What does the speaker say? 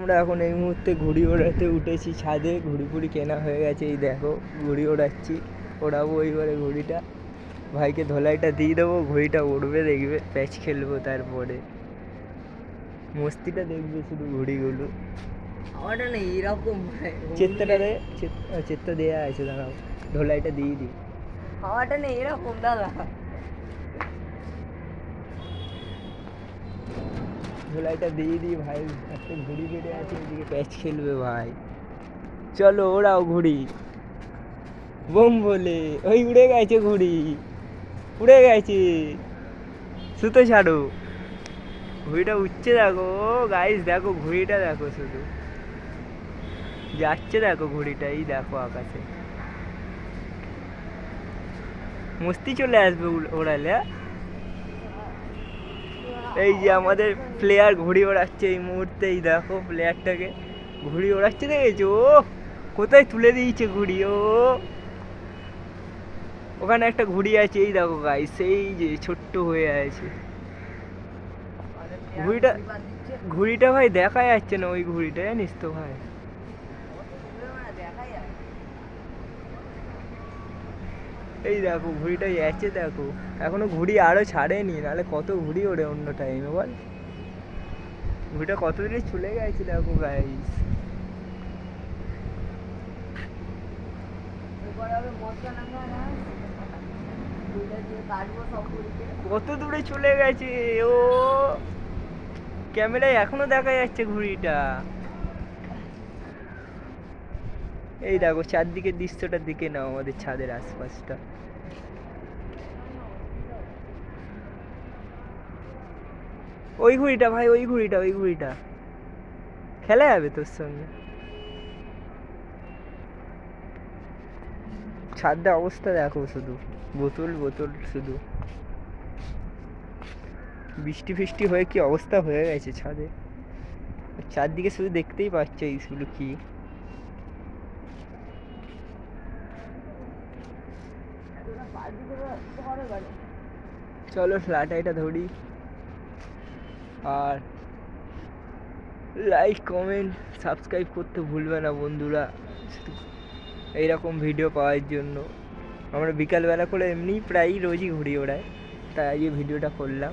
আমরা এখন এই মুহূর্তে ঘুড়ি ওড়াতে উঠেছি ছাদে। ঘুড়ি ফুড়ি কেনা হয়ে গেছে এই দেখো ঘুড়ি ওড়াচ্ছি। ওড়াবো এইবারে ঘুড়িটা। ভাইকে ধোলাইটা দিয়ে দেবো ঘুড়িটা উড়বে দেখবে প্যাচ খেলব তারপরে। মস্তিটা দেখবে শুধু ঘুড়িগুলো। আমারটা না এরকম চেত্তাটা দে চেত্তা দেওয়া আছে দাঁড়াও। ধোলাইটা দিয়ে দিই। আমারটা না এরকম দাদা। ধুলাইটা দিয়ে দিই ভাই, একটা ঘুড়ি বেড়ে আছে, এদিকে প্যাচ খেলবে ভাই। চলো ওরাও ঘুড়ি। বোম বলে ওই উড়ে গেছে ঘুড়ি, উড়ে গেছে। সুতো ছাড়ো। ঘুড়িটা উঠছে দেখো গাইস দেখো ঘুড়িটা দেখো শুধু। যাচ্ছে দেখো ঘুড়িটা, এই দেখো আকাশে। মস্তি চলে আসবে ওড়ালে হ্যাঁ? এই যে আমাদের প্লেয়ার ঘুড়ি ওড়াচ্ছে এই মুহূর্তে এই দেখো প্লেয়ারটাকে ঘুড়ি ওড়াচ্ছে দেখেছ? ও, কোথায় তুলে দিয়েছে ঘুড়ি, ও? ওখানে একটা ঘুড়ি আছে, এই দেখো গাই সেই যে ছোট্ট হয়ে আছে। ঘুড়িটা ঘুড়িটা ভাই দেখা যাচ্ছে না ওই ঘুড়িটা, জানিস তো ভাই। এই দেখো ঘুড়িটা যাচ্ছে দেখো। এখনও ঘুড়ি আরও ছাড়েনি নাহলে কত ঘুড়ি ওড়ে অন্য টাইমে বল। ঘুড়িটা কত দূরে চলে গেছে দেখো গাইস কত দূরে চলে গেছে ও। ক্যামেরায় এখনও দেখা যাচ্ছে ঘুড়িটা। এই দেখো চারদিকের দৃশ্যটার দিকে নাও, আমাদের ছাদের আশপাশটা। ওই ঘুড়িটা ভাই, ওই ঘুড়িটা ওই ঘুড়িটা। খেলা যাবে তোর সঙ্গে। ছাদটা অবস্থা দেখো শুধু, বোতল বোতল শুধু। বৃষ্টি ফিষ্টি হয়ে কি অবস্থা হয়ে গেছে ছাদে? চারদিকে শুধু দেখতেই পাচ্ছ এইগুলো কি চলো লাটাইটা ধরি। আর লাইক কমেন্ট সাবস্ক্রাইব করতে ভুলবে না বন্ধুরা। এইরকম ভিডিও পাওয়ার জন্য। আমরা বিকালবেলা করে এমনি প্রায়ই রোজই ঘুরি ওড়াই তাই আজকে ভিডিওটা করলাম।